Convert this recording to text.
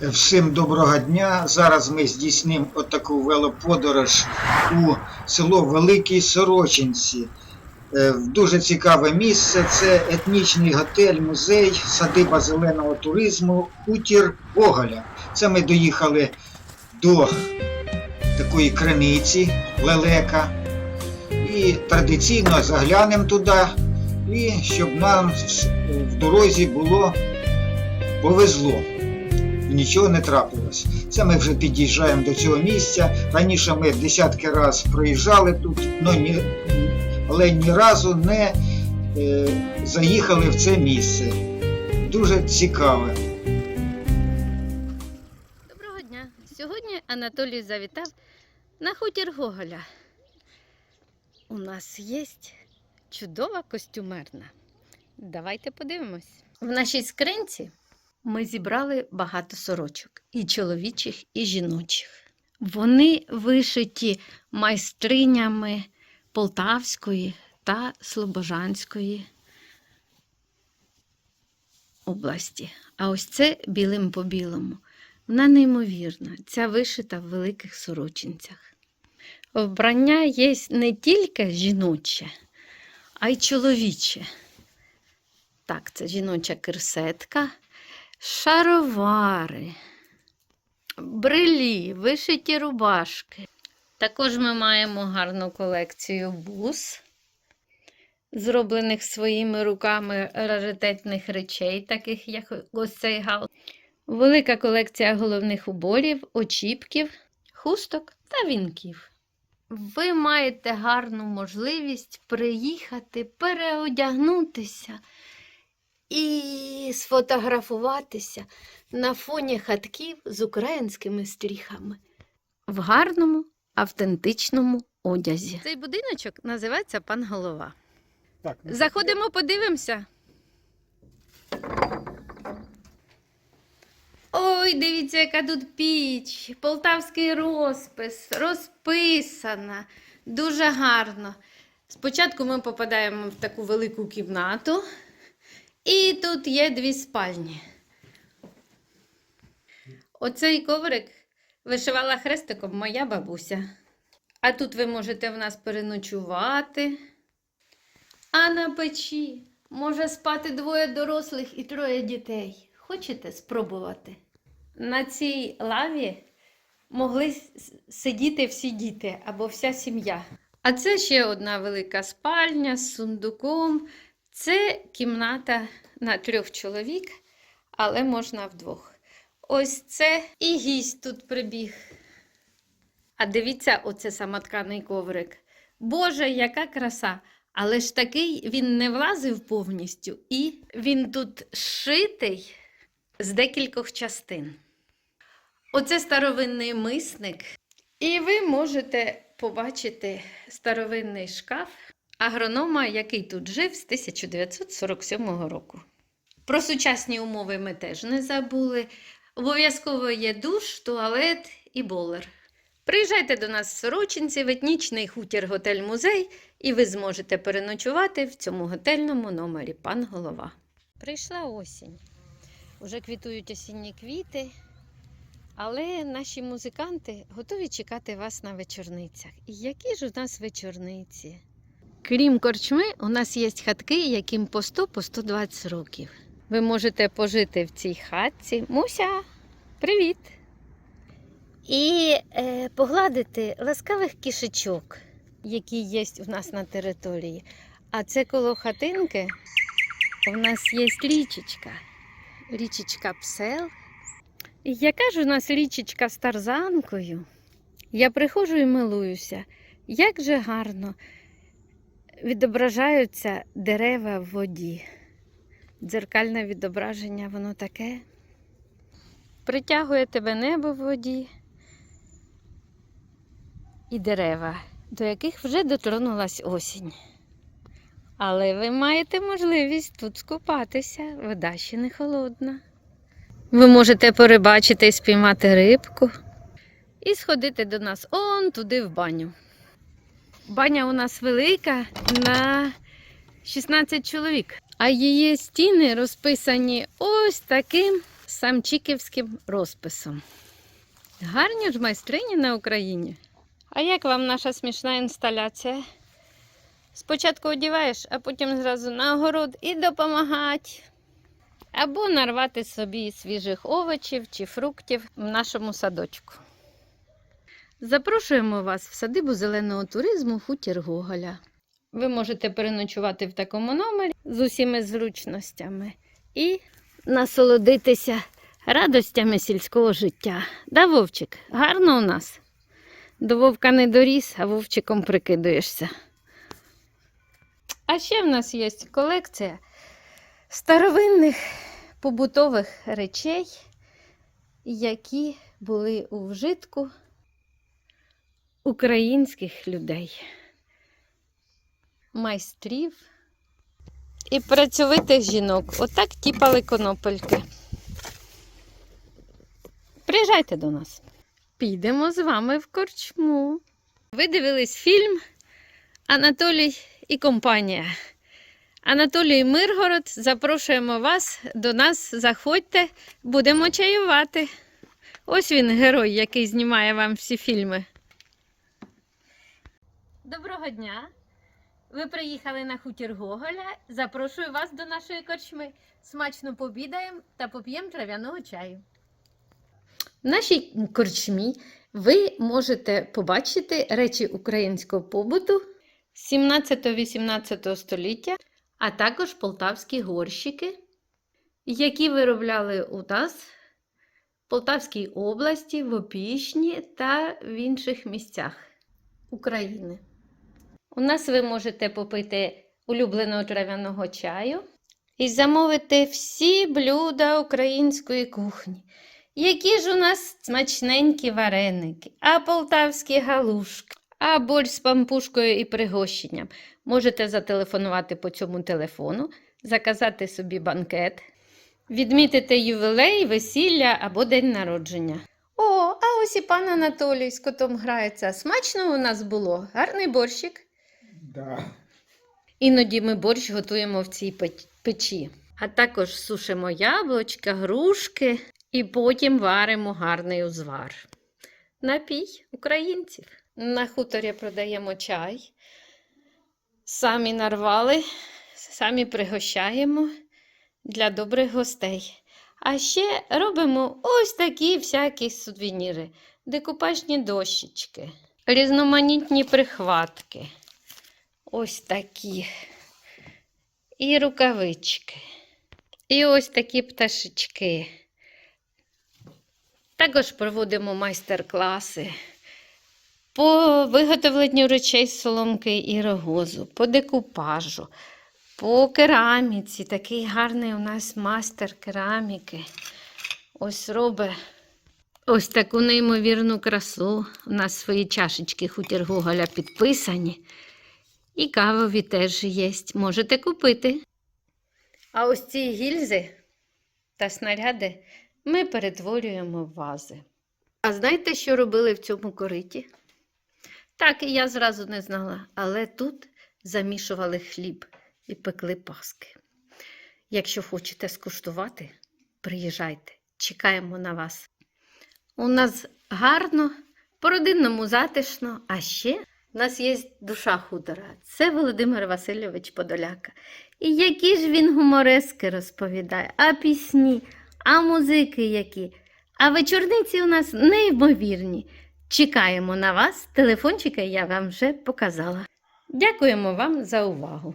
Всім доброго дня. Зараз ми здійснимо отаку велоподорож у село Великій Сорочинці. Е, Дуже цікаве місце. Це етнічний готель, музей, садиба зеленого туризму, хутір Гоголя. Це ми доїхали до такої криниці лелека. І традиційно заглянемо туди, і щоб нам в- дорозі було повезло нічого не трапилось. Це ми вже під'їжджаємо до цього місця. Раніше ми десятки разів проїжджали тут, але ні разу не е, заїхали в це місце. Дуже цікаве. Доброго дня! Сьогодні Анатолій завітав на хутір Гоголя. У нас є чудова костюмерна. Давайте подивимось. В нашій скринці ми зібрали багато сорочок і чоловічих, і жіночих. Вони вишиті майстринями Полтавської та Слобожанської області. А ось це білим по білому. Вона неймовірна, ця вишита в великих сорочинцях. Вбрання є не тільки жіноче, а й чоловіче. Так, це жіноча кирсетка, шаровари, брелі, вишиті рубашки. Також ми маємо гарну колекцію бус, зроблених своїми руками раритетних речей, таких як ось цей гал. Велика колекція головних уборів, очіпків, хусток та вінків. Ви маєте гарну можливість приїхати, переодягнутися і сфотографуватися на фоні хатків з українськими стріхами в гарному автентичному одязі. Цей будиночок називається Пан Голова. Так, Заходимо, подивимося. Ой, дивіться, яка тут піч, полтавський розпис, розписана. Дуже гарно. Спочатку ми попадаємо в таку велику кімнату, і тут є дві спальні. Оцей коврик вишивала хрестиком моя бабуся. А тут ви можете в нас переночувати. А на печі може спати двоє дорослих і троє дітей. Хочете спробувати? На цій лаві могли сидіти всі діти або вся сім'я. А це ще одна велика спальня з сундуком. Це кімната на трьох чоловік, але можна вдвох. Ось це і гість тут прибіг. А дивіться, оце самотканий коврик. Боже, яка краса! Але ж такий він не влазив повністю, і він тут шитий з декількох частин. Оце старовинний мисник. І ви можете побачити старовинний шкаф агронома, який тут жив з 1947 року. Про сучасні умови ми теж не забули. Обов'язково є душ, туалет і болер. Приїжджайте до нас в Сорочинці в етнічний хутір готель-музей, і ви зможете переночувати в цьому готельному номері пан голова. Прийшла осінь. Уже квітують осінні квіти, але наші музиканти готові чекати вас на вечорницях. І які ж у нас вечорниці? Крім корчми, у нас є хатки, яким по 100 по 120 років. Ви можете пожити в цій хатці. Муся, привіт! І е, погладити ласкавих кішечок, які є в нас на території. А це коло хатинки у нас є річечка. Річечка Псел. І яка ж у нас річечка з тарзанкою? Я приходжу і милуюся. Як же гарно відображаються дерева в воді. Дзеркальне відображення, воно таке. Притягує тебе небо в воді і дерева, до яких вже дотронулась осінь. Але ви маєте можливість тут скупатися, вода ще не холодна. Ви можете перебачити і спіймати рибку і сходити до нас он туди в баню. Баня у нас велика на 16 чоловік, а її стіни розписані ось таким самчиківським розписом. Гарні ж майстрині на Україні. А як вам наша смішна інсталяція? Спочатку одіваєш, а потім зразу на огород і допомагати. Або нарвати собі свіжих овочів чи фруктів в нашому садочку. Запрошуємо вас в садибу зеленого туризму Хутір Гоголя. Ви можете переночувати в такому номері з усіми зручностями і насолодитися радостями сільського життя. Да, Вовчик, гарно у нас. До вовка не доріс, а вовчиком прикидуєшся. А ще в нас є колекція старовинних побутових речей, які були у вжитку українських людей, майстрів і працьовитих жінок. Отак тіпали конопельки. Приїжджайте до нас. Підемо з вами в корчму. Ви дивились фільм Анатолій і компанія. Анатолій Миргород, запрошуємо вас до нас. Заходьте, будемо чаювати. Ось він, герой, який знімає вам всі фільми. Доброго дня! Ви приїхали на хутір Гоголя. Запрошую вас до нашої корчми. Смачно побідаємо та поп'ємо трав'яного чаю. В нашій корчмі ви можете побачити речі українського побуту 17-18 століття, а також полтавські горщики, які виробляли у нас в Полтавській області, в Опішні та в інших місцях України. У нас ви можете попити улюбленого трав'яного чаю і замовити всі блюда української кухні. Які ж у нас смачненькі вареники, а полтавські галушки, а борщ з пампушкою і пригощенням. Можете зателефонувати по цьому телефону, заказати собі банкет, відмітити ювілей, весілля або день народження. О, а ось і пан Анатолій з котом грається. Смачно у нас було, гарний борщик. Да. Іноді ми борщ готуємо в цій печі, а також сушимо яблучка, грушки і потім варимо гарний узвар. Напій українців. На хуторі продаємо чай. Самі нарвали, самі пригощаємо для добрих гостей. А ще робимо ось такі всякі сувеніри, декупажні дощечки, різноманітні прихватки. Ось такі. І рукавички. І ось такі пташечки. Також проводимо майстер-класи по виготовленню речей з соломки і рогозу, по декупажу, по кераміці. Такий гарний у нас майстер кераміки. Ось робить ось таку неймовірну красу. У нас свої чашечки хутір Гоголя підписані. І кавові теж є. Можете купити. А ось ці гільзи та снаряди ми перетворюємо в вази. А знаєте, що робили в цьому кориті? Так, і я зразу не знала, але тут замішували хліб і пекли паски. Якщо хочете скуштувати, приїжджайте, чекаємо на вас. У нас гарно, по-родинному затишно, а ще у нас є душа хутора. Це Володимир Васильович Подоляка. І які ж він гуморески розповідає, а пісні, а музики які. А вечорниці у нас неймовірні. Чекаємо на вас. телефончики я вам вже показала. Дякуємо вам за увагу.